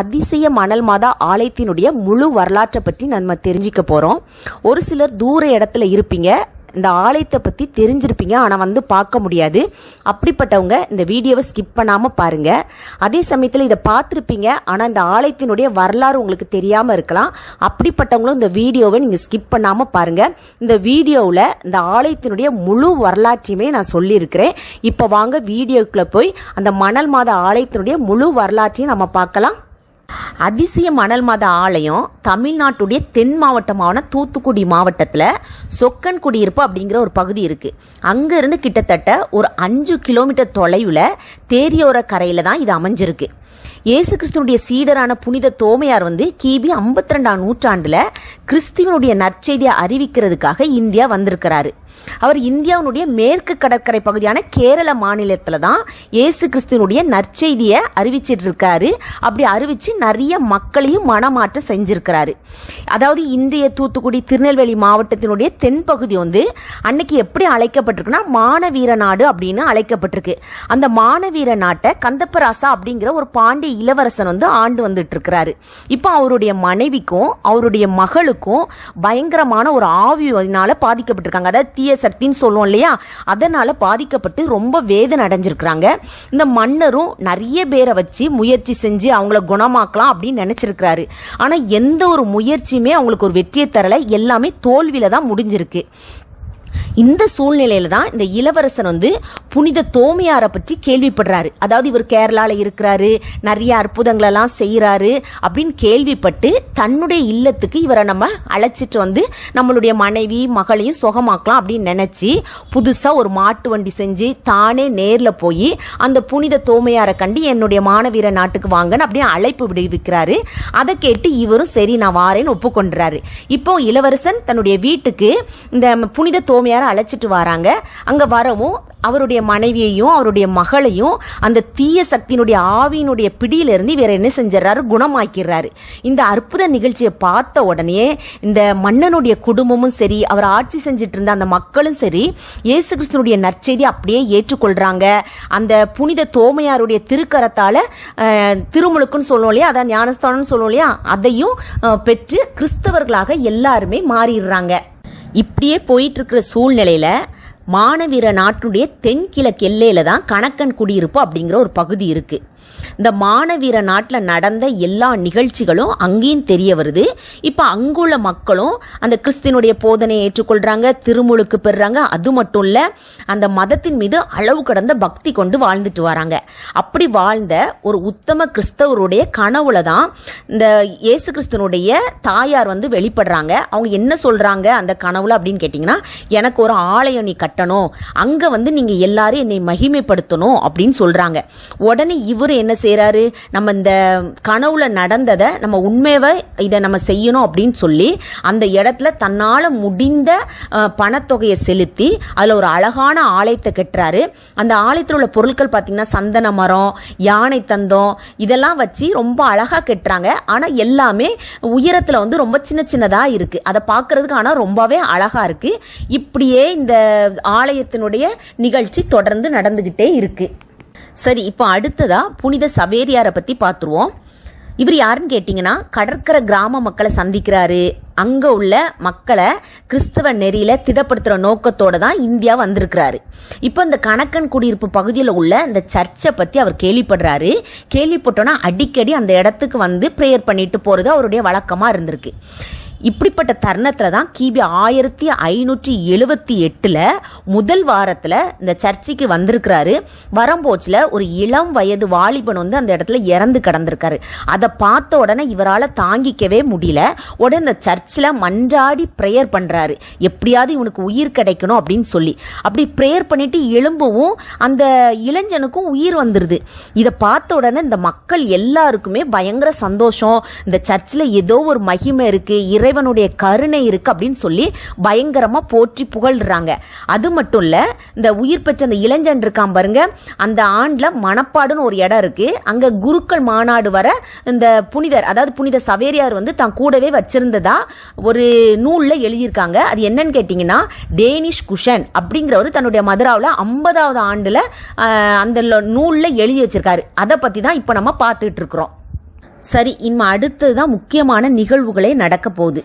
அதிசய மணல் மாதா ஆலயத்தினுடைய முழு வரலாற்றை பற்றி நம்ம தெரிஞ்சிக்க போகிறோம் ஒரு சிலர் தூர இடத்துல இருப்பீங்க. இந்த ஆலயத்தை பற்றி தெரிஞ்சிருப்பீங்க. ஆனால் வந்து பார்க்க முடியாது. அப்படிப்பட்டவங்க இந்த வீடியோவை ஸ்கிப் பண்ணாமல் பாருங்கள் அதே சமயத்தில் இதை பார்த்துருப்பீங்க. ஆனால் இந்த ஆலயத்தினுடைய வரலாறு உங்களுக்கு தெரியாமல் இருக்கலாம். அப்படிப்பட்டவங்களும் இந்த வீடியோவை நீங்கள் ஸ்கிப் பண்ணாமல் பாருங்கள் இந்த வீடியோவில் இந்த ஆலயத்தினுடைய முழு வரலாற்றையுமே நான் சொல்லியிருக்கிறேன். இப்போ வாங்க வீடியோக்குள்ளே போய் அந்த மணல் மாத ஆலயத்தினுடைய முழு வரலாற்றையும் நம்ம பார்க்கலாம். அதிசய மணல் மாத ஆலயம் தமிழ்நாட்டுடைய தென் மாவட்டமான தூத்துக்குடி மாவட்டத்தில் சொக்கன் குடியிருப்பு அப்படிங்கிற ஒரு பகுதி இருக்குது அங்கேருந்து கிட்டத்தட்ட ஒரு அஞ்சு கிலோமீட்டர் தொலைவில் தேரியோர கரையில் தான் இது அமைஞ்சிருக்கு. இயேசு கிறிஸ்துவனுடைய சீடரான புனித தோமையார் வந்து கிபி ஐம்பத்தி ரெண்டாம் நூற்றாண்டில் கிறிஸ்துவனுடைய நற்செய்தியை அறிவிக்கிறதுக்காக இந்தியா வந்திருக்கிறாரு. அவர் இந்தியாவினுடைய மேற்கு கடற்கரை பகுதியான கேரள மாநிலத்தில் தான் இயேசு கிறிஸ்துவனுடைய நற்செய்தியை அறிவிச்சிட்டு இருக்காரு அப்படி அறிவிச்சு நிறைய மக்களையும் மனமாற்றம் செஞ்சிருக்கிறாரு. அதாவது இந்திய தூத்துக்குடி திருநெல்வேலி மாவட்டத்தினுடைய தென்பகுதி வந்து அன்னைக்கு எப்படி அழைக்கப்பட்டிருக்குன்னா மானவீர நாடு அப்படின்னு அழைக்கப்பட்டிருக்கு. அந்த மானவீர நாட்டை கந்தப்பராசா அப்படிங்கிற ஒரு பாண்டிய இளவரசன் வந்து ஆண்டு வந்துட்டு இருக்கிறாரு இப்போ அவருடைய மனைவிக்கும் அவருடைய மகளுக்கும் பயங்கரமான ஒரு ஆவியினால பாதிக்கப்பட்டிருக்காங்க. அதாவது தீய சக்தின்னு சொல்லுவோம் இல்லையா? அதனால் பாதிக்கப்பட்டு ரொம்ப வேதனை அடைஞ்சிருக்கிறாங்க. இந்த மன்னரும் நிறைய பேரை வச்சு முயற்சி செஞ்சு அவங்கள குணமாக்கலாம் அப்படின்னு நினச்சிருக்கிறாரு. ஆனால் எந்த ஒரு முயற்சியுமே அவங்களுக்கு ஒரு வெற்றியை தரல. எல்லாமே தோல்வியில தான் முடிஞ்சிருக்கு. இந்த சூழ்நிலையில தான் இந்த இளவரசன் வந்து புனித தோமையாரை பற்றி கேள்விப்படுறாரு. அதாவது இவர் கேரளாவில் இருக்கிறாரு நிறைய அற்புதங்களெல்லாம் செய்கிறாரு அப்படின்னு கேள்விப்பட்டு தன்னுடைய இல்லத்துக்கு இவரை நம்ம அழைச்சிட்டு வந்து நம்மளுடைய மனைவி மகளையும் சுகமாக்கலாம் அப்படின்னு நினச்சி புதுசாக ஒரு மாட்டு வண்டி செஞ்சு தானே நேரில் போய் அந்த புனித தோமையாரை கண்டு என்னுடைய மாணவீர நாட்டுக்கு வாங்கன்னு அப்படியே அழைப்பு விடுவிக்கிறாரு. அதை கேட்டு இவரும் சரி நான் வாரேன்னு ஒப்புக்கொண்டுறாரு. இப்போ இளவரசன் தன்னுடைய வீட்டுக்கு இந்த புனித தோமையாரை அழைச்சிட்டு வராங்க. அங்கே வரவும் அவருடைய மனைவியையும் அவருடைய மகளையும் அந்த தீய சக்தியினுடைய ஆவியினுடைய பிடியிலிருந்து இவர் என்ன செஞ்சிடறாரு? குணமாக்கிறாரு இந்த அற்புத நிகழ்ச்சியை பார்த்த உடனே இந்த மன்னனுடைய குடும்பமும் சரி அவர் ஆட்சி செஞ்சுட்டு இருந்த அந்த மக்களும் சரி இயேசு கிறிஸ்துனுடைய நற்செய்தி அப்படியே ஏற்றுக்கொள்றாங்க. அந்த புனித தோமையாருடைய திருக்கரத்தால் திருமுழுக்குன்னு சொல்லுவோம் இல்லையா? அதான் ஞானஸ்தானம்னு சொல்லுவோம் இல்லையா? அதையும் பெற்று கிறிஸ்தவர்களாக எல்லாருமே மாறிடுறாங்க. இப்படியே போயிட்டுருக்கிற சூழ்நிலையில் மானவீர நாட்டுடைய தென்கிழக்கு எல்லையில் தான் கணக்கன் குடியிருப்பு அப்படிங்கிற ஒரு பகுதி இருக்குது இந்த மானவீர நாட்டில் நடந்த எல்லா நிகழ்ச்சிகளும் அங்கேயும் தெரிய வருது. இப்போ அங்குள்ள மக்களும் அந்த கிறிஸ்தினுடைய போதனையை ஏற்றுக்கொள்கிறாங்க திருமுழுக்கு பெறுறாங்க. அது மட்டும் இல்லை அந்த மதத்தின் மீது அளவு கடந்த பக்தி கொண்டு வாழ்ந்துட்டு வராங்க. அப்படி வாழ்ந்த ஒரு உத்தம கிறிஸ்தவருடைய கனவுல தான் இந்த இயேசு கிறிஸ்தனுடைய தாயார் வந்து வெளிப்படுறாங்க. அவங்க என்ன சொல்கிறாங்க அந்த கனவுல அப்படின்னு கேட்டிங்கன்னா எனக்கு ஒரு ஆலயம் நீ கட்டணும். அங்கே வந்து நீங்கள் எல்லாரும் என்னை மகிமைப்படுத்தணும் அப்படின்னு சொல்கிறாங்க உடனே இவர் என்ன செய்கிறாரு நம்ம இந்த கனவுல நடந்ததை நம்ம உண்மையை இதை நம்ம செய்யணும் அப்படின்னு சொல்லி அந்த இடத்துல தன்னால் முடிந்த பணத்தொகையை செலுத்தி அதில் ஒரு அழகான ஆலயத்தை கட்டுறாரு. அந்த ஆலயத்தில் உள்ள பொருட்கள் பார்த்தீங்கன்னா சந்தன மரம் யானை தந்தம் இதெல்லாம் வச்சு ரொம்ப அழகாக கட்டுறாங்க. ஆனால் எல்லாமே உயரத்தில் வந்து ரொம்ப சின்ன சின்னதாக இருக்குது அதை பார்க்குறதுக்கு ஆனால் ரொம்பவே அழகாக இருக்குது இப்படியே இந்த ஆலயத்தினுடைய நிகழ்ச்சி தொடர்ந்து நடந்துக்கிட்டே இருக்குது சரி இப்போ அடுத்ததா புனித சவேரியாரை பற்றி பார்த்துருவோம் இவர் யாருன்னு கேட்டிங்கன்னா கடற்கரை கிராம மக்களை சந்திக்கிறாரு. அங்கே உள்ள மக்களை கிறிஸ்தவ நெறியில் திடப்படுத்துகிற நோக்கத்தோடு தான் இந்தியா வந்திருக்கிறாரு. இப்போ இந்த கணக்கன் குடியிருப்பு பகுதியில் உள்ள இந்த சர்ச்சை பற்றி அவர் கேள்விப்படுறாரு. கேள்விப்பட்டோன்னா அடிக்கடி அந்த இடத்துக்கு வந்து ப்ரேயர் பண்ணிட்டு போகிறது அவருடைய வழக்கமாக இருந்திருக்கு. இப்படிப்பட்ட தருணத்தில் தான் கிபி ஆயிரத்தி ஐநூற்றி எழுபத்தி எட்டில் முதல் வாரத்தில் இந்த சர்ச்சைக்கு வந்திருக்கிறாரு. வரம்போச்சில் ஒரு இளம் வயது வாலிபன் வந்து அந்த இடத்துல இறந்து கிடந்திருக்காரு. அதை பார்த்த உடனே இவரால் தாங்கிக்கவே முடியல. உடனே இந்த சர்ச்சில் மன்றாடி ப்ரேயர் பண்ணுறாரு எப்படியாவது இவனுக்கு உயிர் கிடைக்கணும் அப்படின்னு சொல்லி. அப்படி ப்ரேயர் பண்ணிட்டு எழும்பவும் அந்த இளைஞனுக்கும் உயிர் வந்துடுது இதை பார்த்த உடனே இந்த மக்கள் எல்லாருக்குமே பயங்கர சந்தோஷம். இந்த சர்ச்சில் ஏதோ ஒரு மகிமை இருக்குது இறைவனுடைய கருணை இருக்கு அப்படின்னு சொல்லி பயங்கரமா போற்றி புகழ்றாங்க. அது மட்டும் இல்ல இந்த உயிர் பெற்ற அந்த இளைஞன் இருக்கான் பாருங்க அந்த ஆண்டுல மணப்பாடுன்னு ஒரு இடம் இருக்கு. அங்க குருக்கள் மாநாடு வர இந்த புனிதர் அதாவது புனித சவேரியார் வந்து தான் கூடவே வச்சிருந்ததா ஒரு நூல்ல எழுதியிருக்காங்க. அது என்னன்னு கேட்டிங்கன்னா டேனிஷ் குஷன் அப்படிங்கிறவர் தன்னுடைய மதுராவில் ஐம்பதாவது ஆண்டுல அந்த நூலில் எழுதி வச்சிருக்காரு. அதை பற்றி தான் இப்போ நம்ம பார்த்துட்டு இருக்கிறோம். சரி இனிமே அடுத்தது தான் முக்கியமான நிகழ்வுகளே நடக்க போகுது.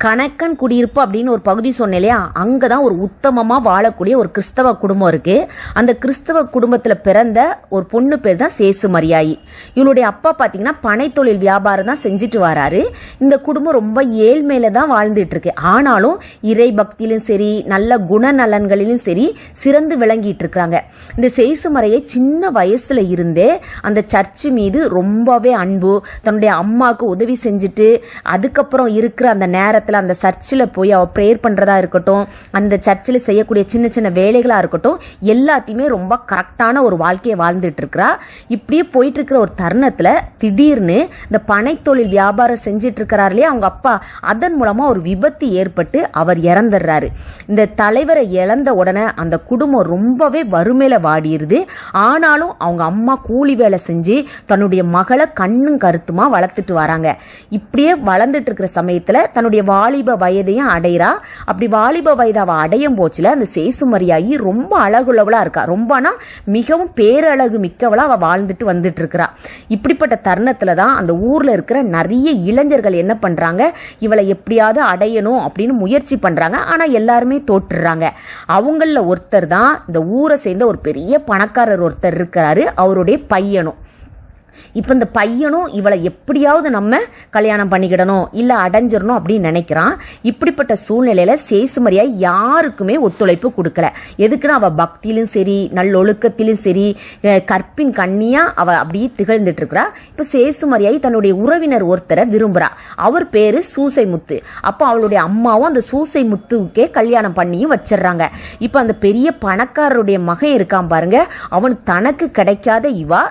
கணக்கன் குடியிருப்பு அப்படின்னு ஒரு பகுதி சொன்னேன் இல்லையா? அங்கே தான் ஒரு உத்தமமாக வாழக்கூடிய ஒரு கிறிஸ்தவ குடும்பம் இருக்குது அந்த கிறிஸ்தவ குடும்பத்தில் பிறந்த ஒரு பொண்ணு பேர் தான் சேசு மரியாயி. இவளுடைய அப்பா பார்த்தீங்கன்னா பனைத்தொழில் வியாபாரம் தான் செஞ்சுட்டு வராரு. இந்த குடும்பம் ரொம்ப ஏழ்மையில தான் வாழ்ந்துட்டு இருக்கு. ஆனாலும் இறை பக்தியிலும் சரி நல்ல குணநலன்களிலும் சரி சிறந்து விளங்கிட்டு இருக்கிறாங்க இந்த சேசு மறையை சின்ன வயசுல இருந்தே அந்த சர்ச்சு மீது ரொம்பவே அன்பு தன்னுடைய அம்மாவுக்கு உதவி செஞ்சுட்டு அதுக்கப்புறம் இருக்கிற அந்த நேரத்தை நேரத்தில் அந்த சர்ச்சில் போய் அவள் ப்ரேயர் பண்ணுறதா இருக்கட்டும் அந்த சர்ச்சில் செய்யக்கூடிய சின்ன சின்ன வேலைகளாக இருக்கட்டும் எல்லாத்தையுமே ரொம்ப கரெக்டான ஒரு வாழ்க்கையை வாழ்ந்துட்டு இருக்கிறா. இப்படியே போயிட்டு இருக்கிற ஒரு தருணத்தில் திடீர்னு இந்த பனைத்தொழில் வியாபாரம் செஞ்சுட்டு இருக்கிறார் இல்லையா அவங்க அப்பா அதன் மூலமாக ஒரு விபத்து ஏற்பட்டு அவர் இறந்துடுறாரு. இந்த தலைவரை இழந்த உடனே அந்த குடும்பம் ரொம்பவே வறுமையில் வாடிடுது ஆனாலும் அவங்க அம்மா கூலி வேலை செஞ்சு தன்னுடைய மகளை கண்ணும் கருத்துமா வளர்த்துட்டு வராங்க. இப்படியே வளர்ந்துட்டு இருக்கிற சமயத்தில் தன்னுடைய வாலிப வயதையும் அடைகிறா அப்படி வாலிப வயதை அவள் அடையும் போச்சுல அந்த சேசுமரியாகி ரொம்ப அழகுள்ளவளா இருக்கா. ரொம்பனா மிகவும் பேரழகு மிக்கவளா அவள் வாழ்ந்துட்டு வந்துட்டு இருக்கிறா இப்படிப்பட்ட தருணத்தில் தான் அந்த ஊரில் இருக்கிற நிறைய இளைஞர்கள் என்ன பண்ணுறாங்க இவளை எப்படியாவது அடையணும் அப்படின்னு முயற்சி பண்ணுறாங்க ஆனால் எல்லாருமே தோற்றுறாங்க. அவங்களில் ஒருத்தர் தான் இந்த ஊரை சேர்ந்த ஒரு பெரிய பணக்காரர் ஒருத்தர் இருக்கிறாரு. அவருடைய பையனும். இப்போ இந்த பையனும் இவளை எப்படியாவது நம்ம கல்யாணம் பண்ணிக்கிடணும் இல்லை அடைஞ்சிடணும் அப்படின்னு நினைக்கிறான். இப்படிப்பட்ட சூழ்நிலையில் சேசுமரியா யாருக்குமே ஒத்துழைப்பு கொடுக்கல. எதுக்குன்னா அவள் பக்தியிலும் சரி நல்லொழுக்கத்திலும் சரி கற்பின் கண்ணியாக அவள் அப்படியே திகழ்ந்துட்டு இருக்கிறா இப்போ சேசுமரியாய் தன்னுடைய உறவினர் ஒருத்தரை விரும்புகிறா அவர் பேர் சூசை முத்து அப்போ அவளுடைய அம்மாவும் அந்த சூசை முத்துவுக்கே கல்யாணம் பண்ணியும் வச்சிடுறாங்க. இப்போ அந்த பெரிய பணக்காரருடைய மகன் இருக்கான் பாருங்க. அவன் தனக்கு கிடைக்காத இவா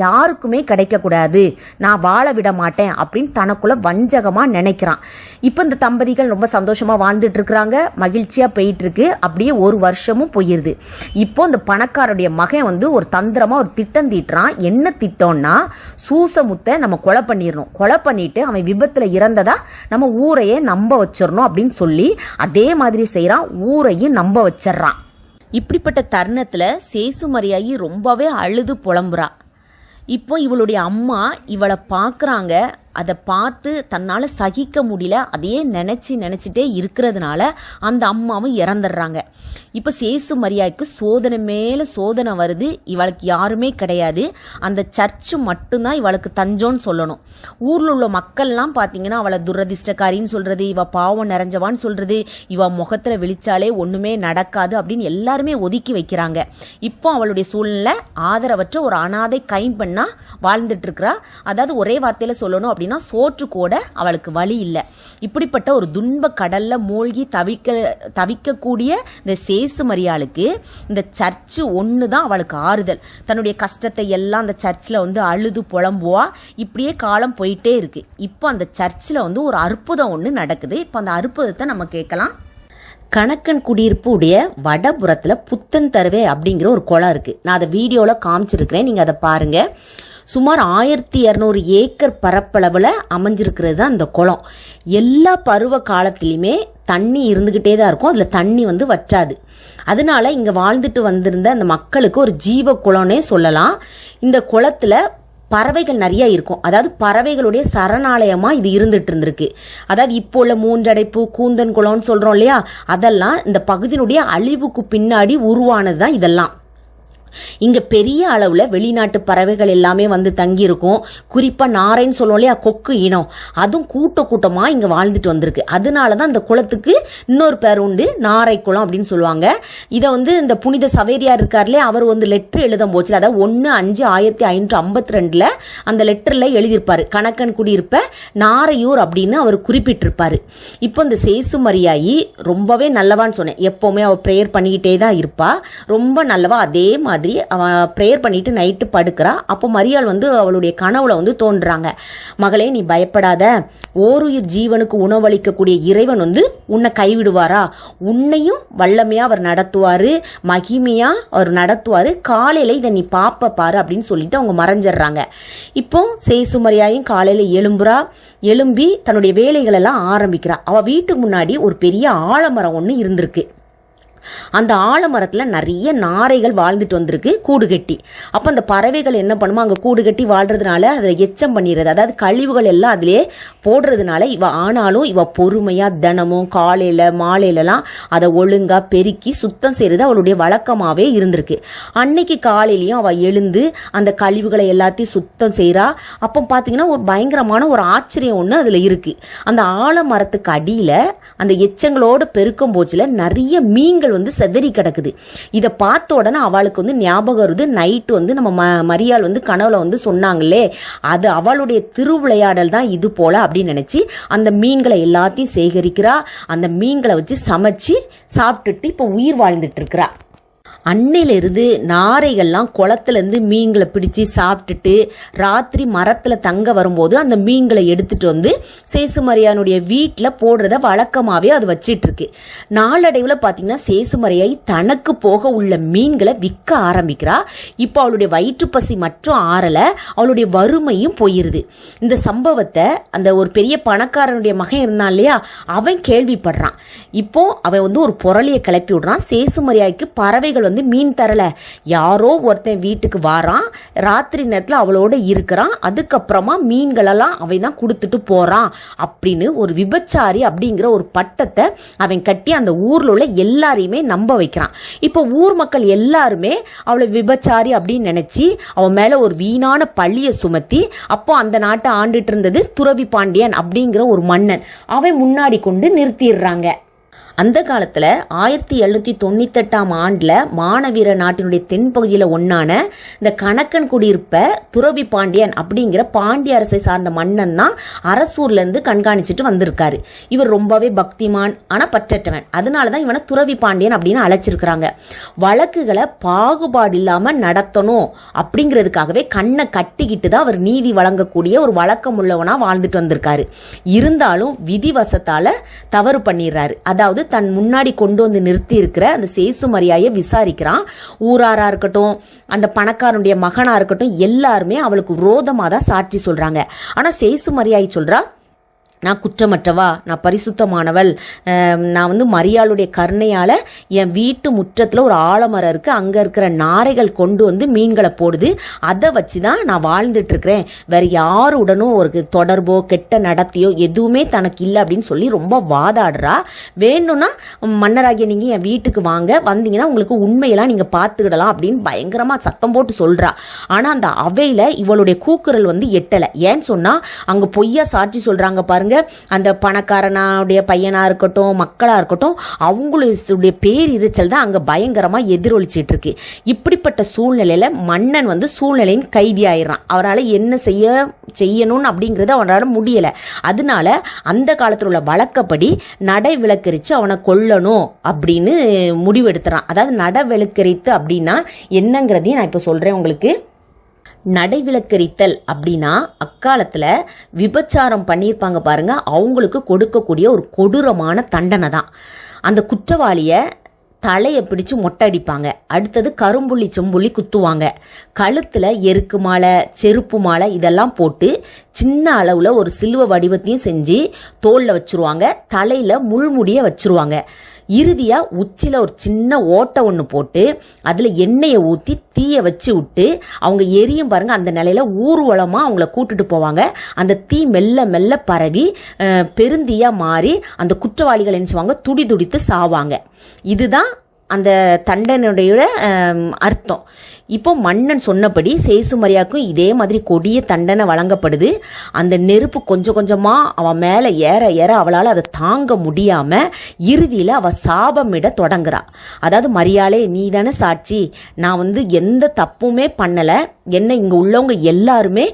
யாருக்குமே கிடைக்கக்கூடாது. நான் வாழ விட மாட்டேன் அப்படின்னு தனக்குள்ள வஞ்சகமாக நினைக்கிறான். இப்போ இந்த தம்பதிகள் ரொம்ப சந்தோஷமாக வாழ்ந்துட்டு இருக்கிறாங்க. மகிழ்ச்சியாக போயிட்டு இருக்கு அப்படியே ஒரு வருஷமும் போயிருது. இப்போ இந்த பணக்காரருடைய மகன் வந்து ஒரு தந்திரமாக ஒரு திட்டம் தீட்டுறான். என்ன திட்டம்னா சூசமுத்தை நம்ம கொலை பண்ணிடணும். கொலை பண்ணிட்டு அவன் விபத்தில் இறந்ததா நம்ம ஊரையே நம்ப வச்சிடணும் அப்படின்னு சொல்லி அதே மாதிரி செய்கிறான் ஊரையும் நம்ப வச்சிடுறான். இப்படிப்பட்ட தருணத்தில் சேசுமரியாயி ரொம்பவே அழுது புலம்புறா. இப்போ இவளுடைய அம்மா இவளை பார்க்குறாங்க. அதை பார்த்து தன்னால் சகிக்க முடியல. அதையே நினச்சி நினச்சிட்டே இருக்கிறதுனால அந்த அம்மாவும் இறந்துடுறாங்க. இப்போ சேசு மரியாய்க்கு சோதனை மேலே சோதனை வருது. இவளுக்கு யாருமே கிடையாது. அந்த சர்ச்சு மட்டும்தான் இவளுக்கு தஞ்சோன்னு சொல்லணும். ஊரில் உள்ள மக்கள்லாம் பார்த்தீங்கன்னா அவளை துரதிர்ஷ்டக்காரின்னு சொல்கிறது இவள் பாவம் நிறைஞ்சவான்னு சொல்கிறது இவள் முகத்தில் விழிச்சாலே ஒன்றுமே நடக்காது அப்படின்னு எல்லாருமே ஒதுக்கி வைக்கிறாங்க. இப்போ அவளுடைய சூழ்நிலை ஆதரவற்ற ஒரு அனாதை கைம்பெண்ணா வாழ்ந்துட்டு இருக்கிறா. அதாவது ஒரே வார்த்தையில் சொல்லணும் அப்படின்னா சோற்று கூட அவளுக்கு வழி இல்லை. இப்படிப்பட்ட ஒரு துன்ப கடல்ல மூழ்கி தவிக்க தவிக்கக்கூடிய இந்த சேசு மரியாளுக்கு இந்த சர்ச்சு ஒன்று தான் அவளுக்கு ஆறுதல். தன்னுடைய கஷ்டத்தை எல்லாம் அந்த சர்ச்சில் வந்து அழுது புலம்புவா. இப்படியே காலம் போயிட்டே இருக்கு. இப்போ அந்த சர்ச்சில் வந்து ஒரு அற்புதம் ஒன்று நடக்குது. இப்போ அந்த அற்புதத்தை நம்ம கேட்கலாம். கணக்கன் குடியிருப்பு உடைய வடபுறத்தில் புத்தன் தருவே அப்படிங்கிற ஒரு குளம் இருக்குது நான் அதை வீடியோவில் காமிச்சிருக்கிறேன். நீங்கள் அதை பாருங்கள் சுமார் ஆயிரத்தி இரநூறு ஏக்கர் பரப்பளவில் அமைஞ்சிருக்கிறது தான் அந்த குளம். எல்லா பருவ காலத்திலையுமே தண்ணி இருந்துக்கிட்டே தான் இருக்கும். அதில் தண்ணி வந்து வற்றாது. அதனால இங்கே வாழ்ந்துட்டு வந்திருந்த அந்த மக்களுக்கு ஒரு ஜீவ குளம்னே சொல்லலாம். இந்த குளத்தில் பறவைகள் நிறைய இருக்கும். அதாவது பறவைகளுடைய சரணாலயமாக இது இருந்துட்டு இருந்திருக்கு. அதாவது இப்போ உள்ள மூன்றடைப்பு கூந்தன் குளம்னு சொல்கிறோம் இல்லையா? அதெல்லாம் இந்த பகுதியினுடைய அழிவுக்கு பின்னாடி உருவானது தான் இதெல்லாம். இங்க பெரிய அளவுல வெளிநாட்டு பறவைகள் எல்லாமே வந்து தங்கியிருக்கும். குறிப்பாக குறிப்பா நாரைன்னு சொல்லுவோம் இல்லையா கொக்கு இனம். அதுவும் கூட்ட கூட்டமா இங்க வாழ்ந்துட்டு வந்திருக்கு. அதனாலதான் இந்த குளத்துக்கு இன்னொரு பேர் உண்டு நாரை குளம் அப்படின்னு சொல்லுவாங்க. இதை வந்து இந்த புனித சவேரியார் இருக்கார்லே அவர் வந்து லெட்டர் எழுதும் போச்சு அதாவது ஒன்று அஞ்சு ஆயிரத்தி ஐநூற்றி ஐம்பத்தி ரெண்டில் அந்த லெட்டரில் எழுதியிருப்பார். கணக்கன் குடியிருப்ப நாரையூர் அப்படின்னு அவர் குறிப்பிட்டிருப்பார். இப்போ இந்த சேசு மரியாயி ரொம்பவே நல்லவான்னு சொன்னேன். எப்போவுமே அவர் ப்ரேயர் பண்ணிக்கிட்டே தான் இருப்பா. ரொம்ப நல்லவா அதே மாதிரி அவன் ப்ரேயர் பண்ணிட்டு நைட்டு படுக்கிறா. அப்போ மரியாள் வந்து அவளுடைய கனவுல வந்து தோன்றுறாங்க மகளே நீ பயப்படாத. ஓருயிர் ஜீவனுக்கு உணவளிக்கக்கூடிய இறைவன் வந்து உன்னை கைவிடுவாரா? உன்னையும் வல்லமையா அவர் நடத்துவாரு. மகிமையா அவர் நடத்துவாரு. காலையில இதை நீ பாப்ப பாரு அப்படின்னு சொல்லிட்டு அவங்க மறைஞ்சிடுறாங்க. இப்போ சேசுமரியாயும் காலையில எழும்புறா. எழும்பி தன்னுடைய வேலைகள் எல்லாம் ஆரம்பிக்கிறா. அவ வீட்டுக்கு முன்னாடி ஒரு பெரிய ஆலமரம் ஒன்று இருந்திருக்கு. அந்த ஆலமரத்தில் நிறைய நாரைகள் வாழ்ந்துட்டு வந்திருக்கு கூடு கட்டி. அப்போ அந்த பறவைகள் என்ன பண்ணுமோ அங்கே கூடு கட்டி வாழ்கிறதுனால அதை எச்சம் பண்ணிடுறது. அதாவது கழிவுகள் எல்லாம் அதிலே போடுறதுனால இவ ஆனாலும் இவ பொறுமையாக தினமும் காலையில் மாலையிலலாம் அதை ஒழுங்காக பெருக்கி சுத்தம் செய்கிறது அவளுடைய வழக்கமாகவே இருந்திருக்கு. அன்னைக்கு காலையிலையும் அவள் எழுந்து அந்த கழிவுகளை எல்லாத்தையும் சுத்தம் செய்கிறா அப்போ பார்த்தீங்கன்னா ஒரு பயங்கரமான ஒரு ஆச்சரியம் ஒன்று அதில் இருக்குது அந்த ஆலமரத்துக்கு அடியில் அந்த எச்சங்களோட பெருக்கும் போச்சில் நிறைய மீன்கள் வந்து செதறி கிடக்குது. இதை பார்த்த உடனே அவளுக்கு வந்து ஞாபகம் வருது. நைட்டு வந்து நம்ம ம மரியாள் வந்து கனவுல வந்து சொன்னாங்களே அது அவளுடைய திருவிளையாடல் தான் இது போல அப்படின்னு நினச்சி அந்த மீன்களை எல்லாத்தையும் சேகரிக்கிறா. அந்த மீன்களை வச்சு சமைச்சு சாப்பிட்டுட்டு இப்போ உயிர் வாழ்ந்துட்டு இருக்கிறா. அன்னையிலிருந்து நாரைகள்லாம் குளத்துலேருந்து மீன்களை பிடிச்சி சாப்பிட்டுட்டு ராத்திரி மரத்தில் தங்க வரும்போது அந்த மீன்களை எடுத்துட்டு வந்து சேசுமரியானுடைய வீட்டில் போடுறத வழக்கமாகவே அது வச்சிட்ருக்கு. நாளடைவில் பார்த்தீங்கன்னா சேசுமரியாய் தனக்கு போக உள்ள மீன்களை விற்க ஆரம்பிக்கிறா. இப்போ அவளுடைய வயிற்றுப்பசி மட்டும் ஆறலை அவளுடைய வறுமையும் போயிருது. இந்த சம்பவத்தை அந்த ஒரு பெரிய பணக்காரனுடைய மகன் இருந்தான் இல்லையா அவன் கேள்விப்படுறான். இப்போ அவன் வந்து ஒரு புரளியை கிளப்பி விடுறான். சேசுமரியாய்க்கு பறவைகள் வந்து மீன் தரலை. யாரோ ஒருத்தன் வீட்டுக்கு வாரான் ராத்திரி நேரத்தில் அவளோட இருக்கிறான் அதுக்கப்புறமா மீன்களெல்லாம் அவன் தான் கொடுத்துட்டு போகிறான் அப்படின்னு ஒரு விபச்சாரி அப்படிங்கிற ஒரு பட்டத்தை அவன் கட்டி அந்த ஊரில் உள்ள எல்லாரையுமே நம்ப வைக்கிறான். இப்போ ஊர் மக்கள் எல்லாருமே அவளை விபச்சாரி அப்படின்னு நினச்சி அவன் மேலே ஒரு வீணான பழியை சுமத்தி அப்போ அந்த நாட்டை ஆண்டுட்டு இருந்தது துறவி பாண்டியன் அப்படிங்கிற ஒரு மன்னன். அவன் முன்னாடி கொண்டு நிறுத்திடுறாங்க. அந்த காலத்தில் ஆயிரத்தி எழுநூற்றி தொண்ணூத்தெட்டாம் ஆண்டில் மானவீர நாட்டினுடைய தென்பகுதியில் ஒன்றான இந்த கணக்கன் குடியிருப்ப துறவி பாண்டியன் அப்படிங்கிற பாண்டிய அரசை சார்ந்த மன்னன் தான் அரசூர்லேருந்து கண்காணிச்சிட்டு வந்திருக்காரு. இவர் ரொம்பவே பக்திமான் ஆனால் பற்றற்றவன் அதனால தான் இவனை துறவி பாண்டியன் அப்படின்னு அழைச்சிருக்கிறாங்க. வழக்குகளை பாகுபாடு இல்லாமல் நடத்தணும் அப்படிங்கிறதுக்காகவே கண்ணை கட்டிக்கிட்டு தான் அவர் நீதி வழங்கக்கூடிய ஒரு வழக்கம் உள்ளவனாக வாழ்ந்துட்டு வந்திருக்காரு. இருந்தாலும் விதிவசத்தால் தவறு பண்ணிடுறாரு. அதாவது தன் முன்னாடி கொண்டு வந்து நிறுத்தி இருக்கிற அந்த சேசு மரியாயை விசாரிக்கிறான். ஊராரா இருக்கட்டும் அந்த பணக்காரனுடைய மகனா இருக்கட்டும் எல்லாருமே அவளுக்கு விரோதமாக தான் சாட்சி சொல்றாங்க. ஆனா சேசு மரியாயை சொல்றா நான் குற்றமற்றவா? நான் பரிசுத்தமானவள். நான் வந்து மரியாளுடைய கருணையால் என் வீட்டு முற்றத்தில் ஒரு ஆலமரம் இருக்குது அங்கே இருக்கிற நாரைகள் கொண்டு வந்து மீன்களை போடுது. அதை வச்சு தான் நான் வாழ்ந்துட்டுருக்கிறேன். வேறு யாருடனும் ஒரு தொடர்போ கெட்ட நடத்தையோ எதுவுமே தனக்கு இல்லை அப்படின்னு சொல்லி ரொம்ப வாதாடுறா. வேணும்னா மன்னராகிய நீங்கள் என் வீட்டுக்கு வாங்க. வந்தீங்கன்னா உங்களுக்கு உண்மையெல்லாம் நீங்கள் பார்த்துக்கிடலாம் அப்படின்னு பயங்கரமாக சத்தம் போட்டு சொல்கிறா ஆனால் அந்த அவையில் இவளுடைய கூக்குரல் வந்து எட்டலை. ஏன்னு சொன்னால் அங்கே பொய்யா சாட்சி சொல்கிறாங்க பாருங்க அந்த பணக்காரனாவுடைய பையனாக இருக்கட்டும் மக்களாக இருக்கட்டும் அவங்களுடைய பேரிரைச்சல் தான் அங்கே பயங்கரமாக எதிரொலிச்சிட்டு இருக்கு. இப்படிப்பட்ட சூழ்நிலையில் மன்னன் வந்து சூழ்நிலையின் கைதி ஆயிடுறான் அவரால் என்ன செய்ய செய்யணும்னு அப்படிங்கிறது அவனால் முடியலை. அதனால அந்த காலத்தில் உள்ள வழக்கப்படி நடை விளக்கரித்து அவனை கொல்லணும் அப்படின்னு முடிவெடுத்துறான். அதாவது நட விளக்கரித்து அப்படின்னா என்னங்கிறதையும் நான் இப்போ சொல்கிறேன் உங்களுக்கு. நடைவிலக்கரித்தல் அப்படின்னா அக்காலத்தில் விபச்சாரம் பண்ணியிருப்பாங்க பாருங்க. அவங்களுக்கு கொடுக்கக்கூடிய ஒரு கொடூரமான தண்டனை தான். அந்த குற்றவாளியை தலையை பிடிச்சு மொட்டை அடிப்பாங்க அடுத்தது கரும்புள்ளி செம்புள்ளி குத்துவாங்க. கழுத்தில் எருக்கு மாலை செருப்பு மாலை இதெல்லாம் போட்டு சின்ன அளவில் ஒரு சிலுவை வடிவத்தையும் செஞ்சு தோலில் வச்சுருவாங்க. தலையில் முள்முடியை வச்சுருவாங்க. இறுதியாக உச்சியில் ஒரு சின்ன ஓட்டை ஒன்று போட்டு அதில் எண்ணெயை ஊற்றி தீயை வச்சு விட்டு அவங்க எரியும் பாருங்கள் அந்த நிலையில் ஊர்வலமாக அவங்கள கூட்டுட்டு போவாங்க. அந்த தீ மெல்ல மெல்ல பரவி பெருந்தீயாக மாறி அந்த குற்றவாளிகள் என்ன செய்வாங்க? துடி துடித்து சாவாங்க. இதுதான் அந்த தண்டனுடைய அர்த்தம். இப்போ மன்னன் சொன்னபடி சேசுமரியாவுக்கும் இதே மாதிரி கொடிய தண்டனை வழங்கப்படுது. அந்த நெருப்பு கொஞ்சம் கொஞ்சமாக அவன் மேலே ஏற ஏற அவளால் அதை தாங்க முடியாமல் இறுதியில் அவள் சாபமிட தொடங்குறா. அதாவது மரியாளே நீ தானே சாட்சி. நான் வந்து எந்த தப்புமே பண்ணலை. என்ன இங்கே உள்ளவங்க எல்லாருமே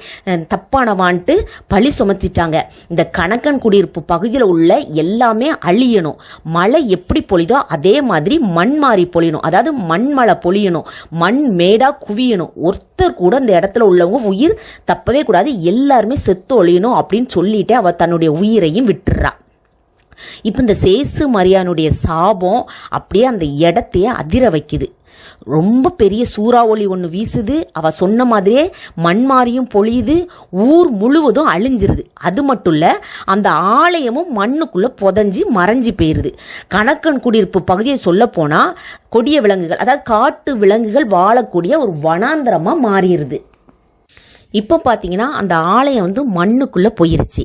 தப்பானவான்ட்டு பழி சுமத்திட்டாங்க. இந்த கணக்கன் குடியிருப்பு பகுதியில் உள்ள எல்லாமே அழியணும். மழை எப்படி பொழிதோ அதே மாதிரி மண் மாறி பொழியணும். அதாவது மண் மழை பொழியணும். மண் மேடாக குவியணும். ஒருத்தர் கூட இந்த இடத்துல உள்ளவங்க உயிர் தப்பவே கூடாது. எல்லாருமே செத்து ஒழியணும் அப்படின்னு சொல்லிட்டு அவள் தன்னுடைய உயிரையும் விட்டுறா. இப்போ இந்த சேசு மரியானுடைய சாபம் அப்படியே அந்த இடத்தையே அதிர வைக்குது. ரொம்ப பெரிய சூறாவளி ஒன்று வீசுது. அவள் சொன்ன மாதிரியே மண் மாறியும் பொழியுது. ஊர் முழுவதும் அழிஞ்சிருது. அது மட்டும் இல்லை அந்த ஆலயமும் மண்ணுக்குள்ளே புதஞ்சி மறைஞ்சி போயிருது. கணக்கன் குடியிருப்பு பகுதியை சொல்லப்போனால் கொடிய விலங்குகள் அதாவது காட்டு விலங்குகள் வாழக்கூடிய ஒரு வனாந்தரமாக மாறிடுது இப்போ பார்த்தீங்கன்னா அந்த ஆலயம் வந்து மண்ணுக்குள்ளே போயிருச்சு.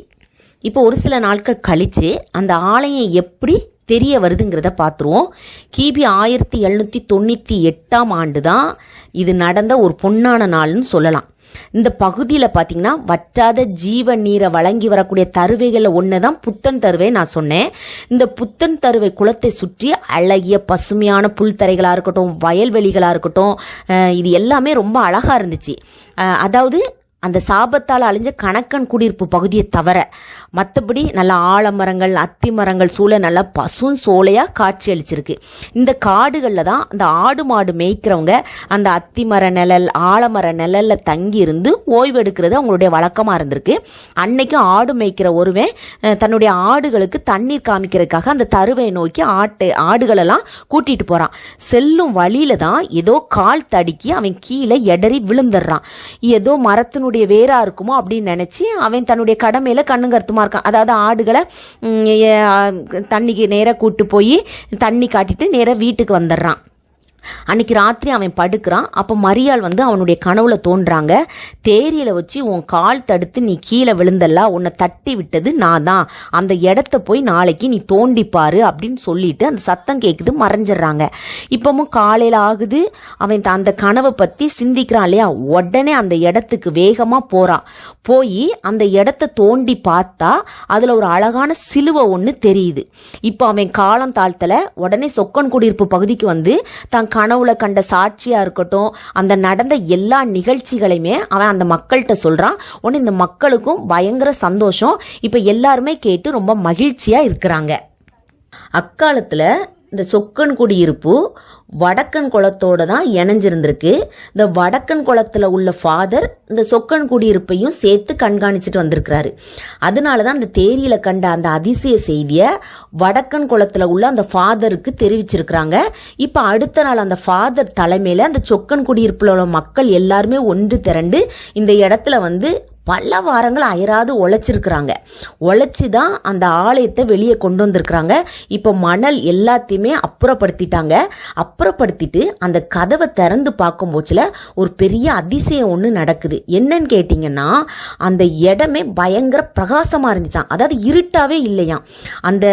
இப்போ ஒரு சில நாட்கள் கழித்து அந்த ஆலயம் எப்படி தெரிய வருதுங்கிறத பார்த்துருவோம். கிபி ஆயிரத்தி எழுநூற்றி தொண்ணூற்றி எட்டாம் ஆண்டு தான் இது நடந்த ஒரு பொன்னான நாள்னு சொல்லலாம். இந்த பகுதியில் பார்த்தீங்கன்னா வற்றாத ஜீவ நீரை வழங்கி வரக்கூடிய தருவைகளில் ஒன்று தான் புத்தன் தருவை நான் சொன்னேன். இந்த புத்தன் தருவை குளத்தை சுற்றி அழகிய பசுமையான புல்தரைகளாக இருக்கட்டும் வயல்வெளிகளாக இருக்கட்டும் இது எல்லாமே ரொம்ப அழகாக இருந்துச்சு. அதாவது அந்த சாபத்தால் அழிஞ்ச கணக்கன் குடியிருப்பு பகுதியை தவிர மற்றபடி நல்ல ஆலமரங்கள் அத்தி மரங்கள் சூழ நல்லா பசும் சோலையாக காட்சி அளிச்சிருக்கு. இந்த காடுகளில் தான் அந்த ஆடு மாடு மேய்க்கிறவங்க அந்த அத்தி மர நிழல் ஆலமர நிழலில் தங்கி இருந்து ஓய்வு எடுக்கிறது அவங்களுடைய வழக்கமாக இருந்திருக்கு. அன்னைக்கும் ஆடு மேய்க்கிற ஒருவன் தன்னுடைய ஆடுகளுக்கு தண்ணீர் காமிக்கிறதுக்காக அந்த தருவை நோக்கி ஆட்டு ஆடுகளெல்லாம் கூட்டிகிட்டு போகிறான் செல்லும் வழியில தான் ஏதோ கால் தடுக்கி அவன் கீழே எடறி விழுந்துடுறான். ஏதோ மரத்தினுடைய வேரா இருக்குமோ அப்படின்னு நினச்சி அவன் தன்னுடைய கடமையில் கண்ணு கருத்துமா இருக்கான். அதாவது ஆடுகளை தண்ணிக்கு நேராக கூட்டு போய் தண்ணி காட்டிட்டு நேராக வீட்டுக்கு வந்துடுறான். அன்னைக்கு ராத்திரி அவன் படுக்கிறான். அப்போ மரியாள் வந்து அவனுடைய கனவுல தோன்றாங்க. தேரியில வச்சு உன் கால் தடுத்து நீ கீழே விழுந்தல்ல உன்னை தட்டி விட்டது நான் தான் அந்த இடத்த போய் நாளைக்கு நீ தோண்டிப்பாரு அப்படின்னு சொல்லிட்டு அந்த சத்தம் கேட்குது மறைஞ்சிடுறாங்க. இப்பவும் காலையில் ஆகுது. அவன் த- அந்த கனவை பற்றி சிந்திக்கிறான் இல்லையா? உடனே அந்த இடத்துக்கு வேகமாக போகிறான் போய் அந்த இடத்த தோண்டி பார்த்தா அதில் ஒரு அழகான சிலுவை ஒன்று தெரியுது. இப்போ அவன் காலம் தாழ்த்தல உடனே சொக்கன் குடியிருப்பு பகுதிக்கு வந்து தான் கனவுல கண்ட சாட்சியா இருக்கட்டும் அந்த நடந்த எல்லா நிகழ்ச்சிகளையுமே அவன் அந்த மக்கள்கிட்ட சொல்றான். உடனே இந்த மக்களுக்கும் பயங்கர சந்தோஷம். இப்போ எல்லாருமே கேட்டு ரொம்ப மகிழ்ச்சியா இருக்கிறாங்க. அக்காலத்தில் இந்த சொக்கன் குடியிருப்பு வடக்கன் குளத்தோட தான் இணைஞ்சிருந்திருக்கு. இந்த வடக்கன் குளத்தில் உள்ள ஃபாதர் இந்த சொக்கன் குடியிருப்பையும் சேர்த்து கண்காணிச்சிட்டு வந்திருக்கிறாரு. அதனால தான் அந்த தேரியில் கண்ட அந்த அதிசய செய்தியை வடக்கன் குளத்தில் உள்ள அந்த ஃபாதருக்கு தெரிவிச்சிருக்கிறாங்க. இப்போ அடுத்த நாள் அந்த ஃபாதர் தலைமையில் அந்த சொக்கன் குடியிருப்பில் உள்ள மக்கள் எல்லாருமே ஒன்று திரண்டு இந்த இடத்துல வந்து பல வாரங்கள் அயராது உழைச்சிருக்கிறாங்க. உழைச்சி தான் அந்த ஆலயத்தை வெளியே கொண்டு வந்திருக்கிறாங்க. இப்போ மணல் எல்லாத்தையுமே அப்புறப்படுத்திட்டாங்க. அப்புறப்படுத்திட்டு அந்த கதவை திறந்து பார்க்கும் போச்சில் ஒரு பெரிய அதிசயம் ஒன்று நடக்குது. என்னன்னு கேட்டிங்கன்னா அந்த இடமே பயங்கர பிரகாசமாக இருந்துச்சாம். அதாவது இருட்டாவே இல்லையாம். அந்த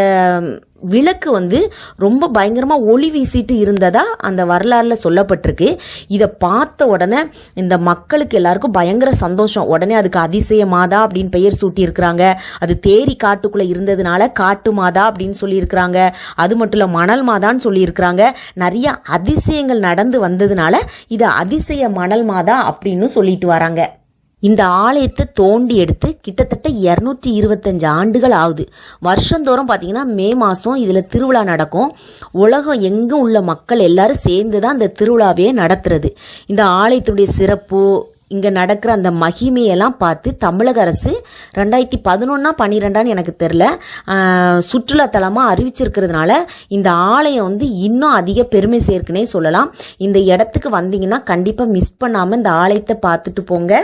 விளக்கு வந்து ரொம்ப பயங்கரமாக ஒளி வீசிட்டு இருந்ததா அந்த வரலாறில் சொல்லப்பட்டிருக்கு. இதை பார்த்த உடனே இந்த மக்களுக்கு எல்லாருக்கும் பயங்கர சந்தோஷம். உடனே அதுக்கு அதிசய மாதா அப்படின்னு பெயர் சூட்டியிருக்கிறாங்க. அது தேரி காட்டுக்குள்ளே இருந்ததுனால காட்டு மாதா அப்படின்னு சொல்லியிருக்கிறாங்க. அது மட்டும் இல்லை மணல் மாதான்னு சொல்லியிருக்கிறாங்க. நிறைய அதிசயங்கள் நடந்து வந்ததுனால இதை அதிசய மணல் மாதா அப்படின்னு சொல்லிட்டு வராங்க. இந்த ஆலயத்தை தோண்டி எடுத்து கிட்டத்தட்ட இரநூற்றி இருபத்தஞ்சு ஆண்டுகள் ஆகுது. வருஷந்தோறும் பார்த்தீங்கன்னா மே மாதம் இதில் திருவிழா நடக்கும். உலகம் எங்கும் உள்ள மக்கள் எல்லாரும் சேர்ந்து தான் இந்த திருவிழாவே நடத்துறது. இந்த ஆலயத்துடைய சிறப்பு இங்கே நடக்கிற அந்த மகிமையெல்லாம் பார்த்து தமிழக அரசு ரெண்டாயிரத்தி பதினொன்னா பன்னிரெண்டான்னு எனக்கு தெரில சுற்றுலாத்தலமாக அறிவிச்சிருக்கிறதுனால இந்த ஆலயம் வந்து இன்னும் அதிக பெருமை சேர்க்குனே சொல்லலாம். இந்த இடத்துக்கு வந்தீங்கன்னா கண்டிப்பாக மிஸ் பண்ணாமல் இந்த ஆலயத்தை பார்த்துட்டு போங்க.